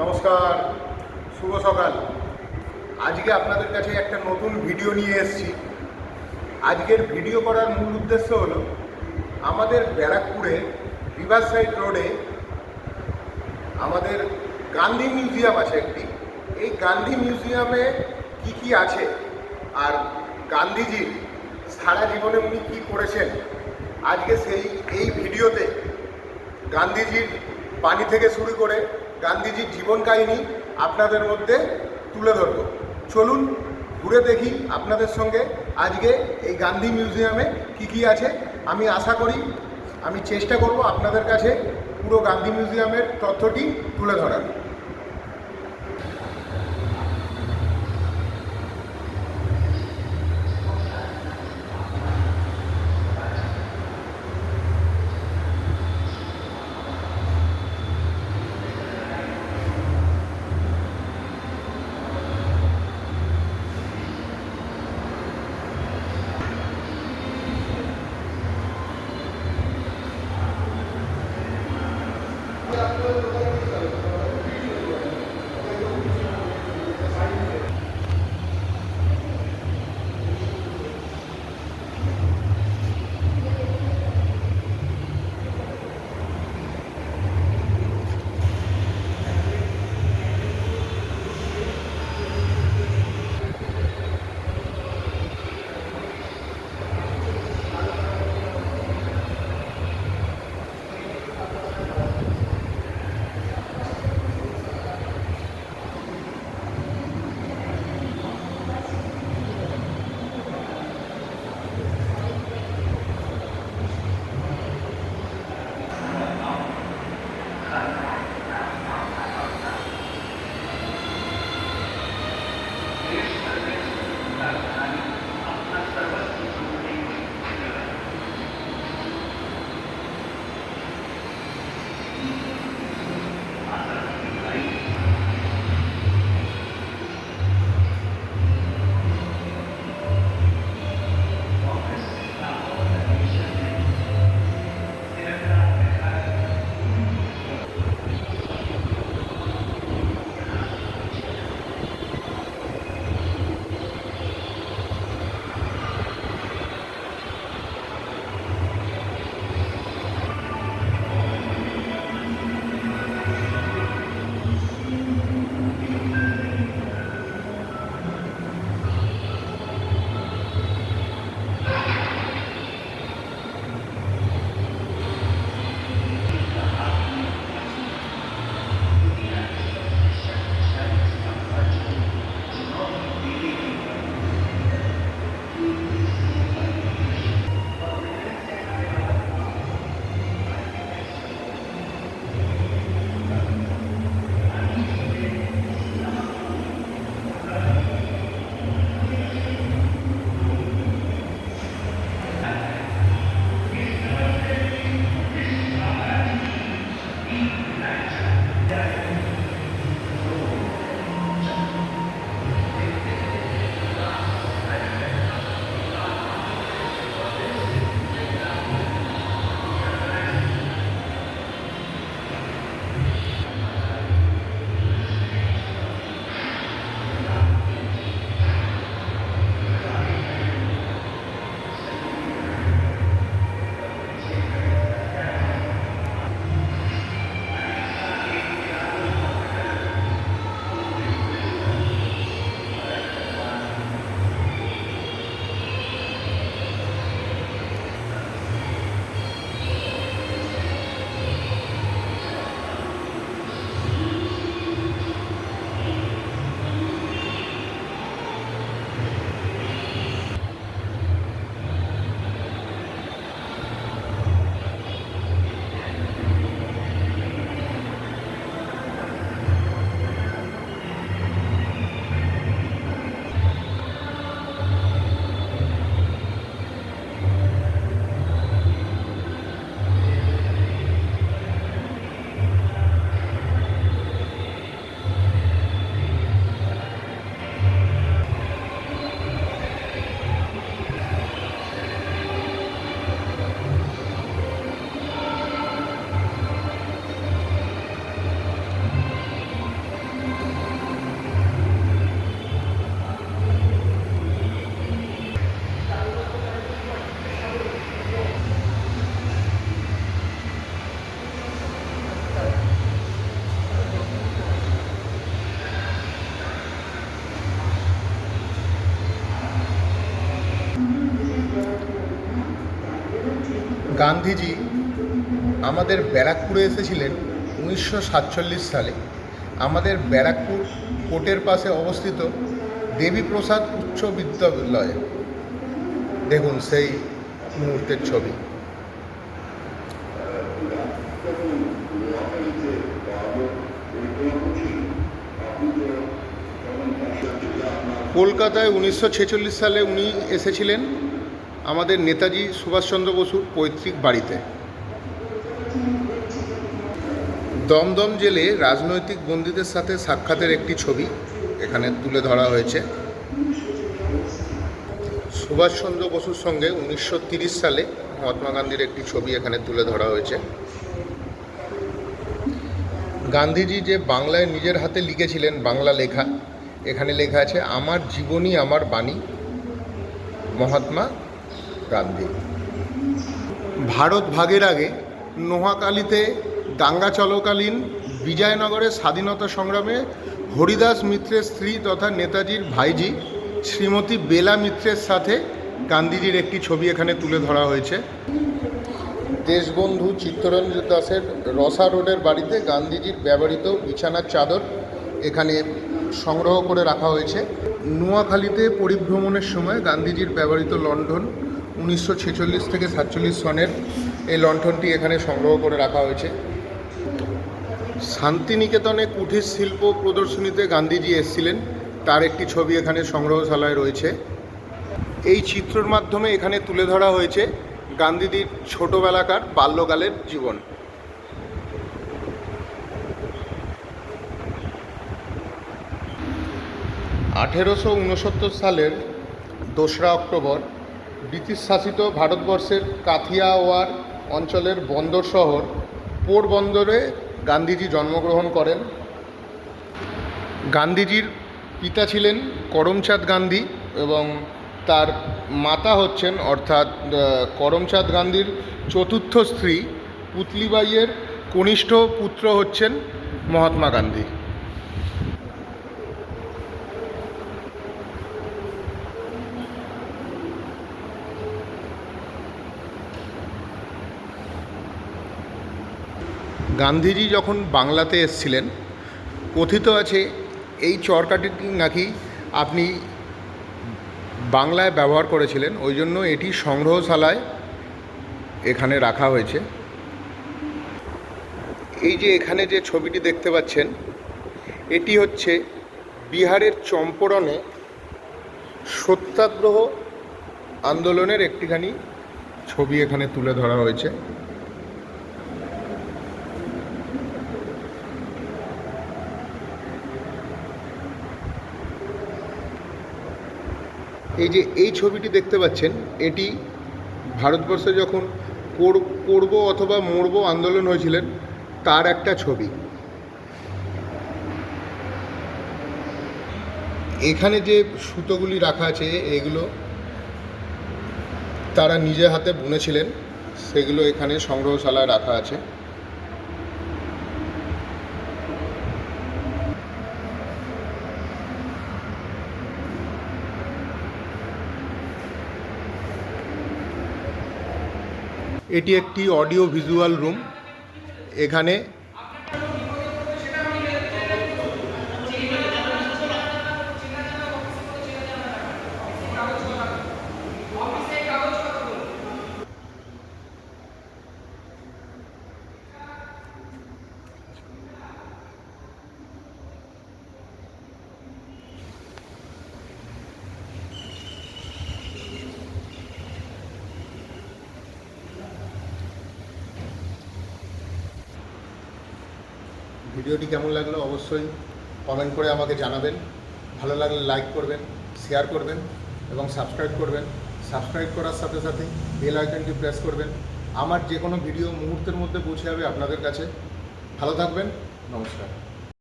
নমস্কার, শুভ সকাল। আজকে আপনাদের কাছে একটা নতুন ভিডিও নিয়ে এসেছি। আজকের ভিডিও করার মূল উদ্দেশ্য হলো, আমাদের ব্যারাকপুরে রিভার সাইড রোডে আমাদের গান্ধী মিউজিয়াম আছে একটি। এই গান্ধী মিউজিয়ামে কি কি আছে? আর গান্ধীজির সারা জীবনে উনি কী করেছেন? আজকে সেই, এই ভিডিওতে গান্ধীজির পানি থেকে শুরু করে গান্ধীজির জীবন কাহিনী আপনাদের মধ্যে তুলে ধরব। চলুন, ঘুরে দেখি আপনাদের সঙ্গে আজকে এই গান্ধী মিউজিয়ামে কি কি আছে। আমি আশা করি, আমি চেষ্টা করব আপনাদের কাছে পুরো গান্ধী মিউজিয়ামের তথ্যটি তুলে ধরার। গান্ধীজি আমাদের ব্যারাকপুরে এসেছিলেন উনিশশো সাতচল্লিশ সালে। আমাদের ব্যারাকপুর কোর্টের পাশে অবস্থিত দেবীপ্রসাদ উচ্চ বিদ্যালয়ে। দেখুন সেই মুহূর্তের ছবি। কলকাতায় উনিশশো ছেচল্লিশ সালে উনি এসেছিলেন। আমাদের নেতাজি সুভাষচন্দ্র বসুর পৈতৃক বাড়িতে। দমদম জেলে রাজনৈতিক বন্দীদের সাথে সাক্ষাতের একটি ছবি এখানে তুলে ধরা হয়েছে। সুভাষচন্দ্র বসুর সঙ্গে উনিশশো সালে মহাত্মা গান্ধীর একটি ছবি এখানে তুলে ধরা হয়েছে। গান্ধীজি যে বাংলায় নিজের হাতে লিখেছিলেন বাংলা লেখা, এখানে লেখা আছে, আমার জীবনী আমার বাণী, মহাত্মা গান্ধী। ভারত ভাগের আগে নোয়াখালীতে দাঙ্গা চলকালীন বিজয়নগরের স্বাধীনতা সংগ্রামে হরিদাস মিত্রের স্ত্রী তথা নেতাজির ভাইজি শ্রীমতী বেলা মিত্রের সাথে গান্ধীজির একটি ছবি এখানে তুলে ধরা হয়েছে। দেশবন্ধু চিত্তরঞ্জন দাসের রসা রোডের বাড়িতে গান্ধীজির ব্যবহৃত বিছানার চাদর এখানে সংগ্রহ করে রাখা হয়েছে। নোয়াখালীতে পরিভ্রমণের সময় গান্ধীজির ব্যবহৃত লণ্ঠন উনিশশো ছেচল্লিশ থেকে সাতচল্লিশ সনের এই লণ্ঠনটি এখানে সংগ্রহ করে রাখা হয়েছে। শান্তিনিকেতনে কুঠির শিল্প প্রদর্শনীতে গান্ধীজি এসেছিলেন। তার একটি ছবি এখানে সংগ্রহশালায় রয়েছে। এই চিত্রর মাধ্যমে এখানে তুলে ধরা হয়েছে গান্ধীজির ছোটবেলাকার বাল্যকালের জীবন। আঠেরোশো উনসত্তর সালের দোসরা অক্টোবর ব্রিটিশ শাসিত ভারতবর্ষের কাথিয়াওয়ার অঞ্চলের বন্দর শহর পোরবন্দরে গান্ধীজি জন্মগ্রহণ করেন। গান্ধীজির পিতা ছিলেন করমচাঁদ গান্ধী এবং তার মাতা হচ্ছেন অর্থাৎ করমচাঁদ গান্ধীর চতুর্থ স্ত্রী পুতলিবাইয়ের কনিষ্ঠ পুত্র হচ্ছেন মহাত্মা গান্ধী। গান্ধীজি যখন বাংলাতে এসেছিলেন, কথিত আছে এই চরকাটিটি নাকি আপনি বাংলায় ব্যবহার করেছিলেন, ওই জন্য এটি সংগ্রহশালায় এখানে রাখা হয়েছে। এই যে এখানে যে ছবিটি দেখতে পাচ্ছেন, এটি হচ্ছে বিহারের চম্পরণে সত্যাগ্রহ আন্দোলনের একটিখানি ছবি এখানে তুলে ধরা হয়েছে। এই যে এই ছবিটি দেখতে পাচ্ছেন, এটি ভারতবর্ষে যখন কোর- করব অথবা মরব আন্দোলন হয়েছিলেন, তার একটা ছবি। এখানে যে সুতোগুলি রাখা আছে, এগুলো তারা নিজে হাতে বুনেছিলেন, সেগুলো এখানে সংগ্রহশালায় রাখা আছে। এটি একটি অডিও ভিজুয়াল রুম এখানে ভিডিওটি কেমন লাগল অবশ্যই কমেন্ট করে আমাকে জানাবেন। ভালো লাগলে লাইক করবেন শেয়ার করবেন এবং সাবস্ক্রাইব করবেন। সাবস্ক্রাইব করার সাথে সাথে বেল আইকনটি প্রেস করবেন। আমার যে কোনো ভিডিও মুহূর্তের মধ্যে পৌঁছে যাবে আপনাদের কাছে। ভালো থাকবেন, নমস্কার।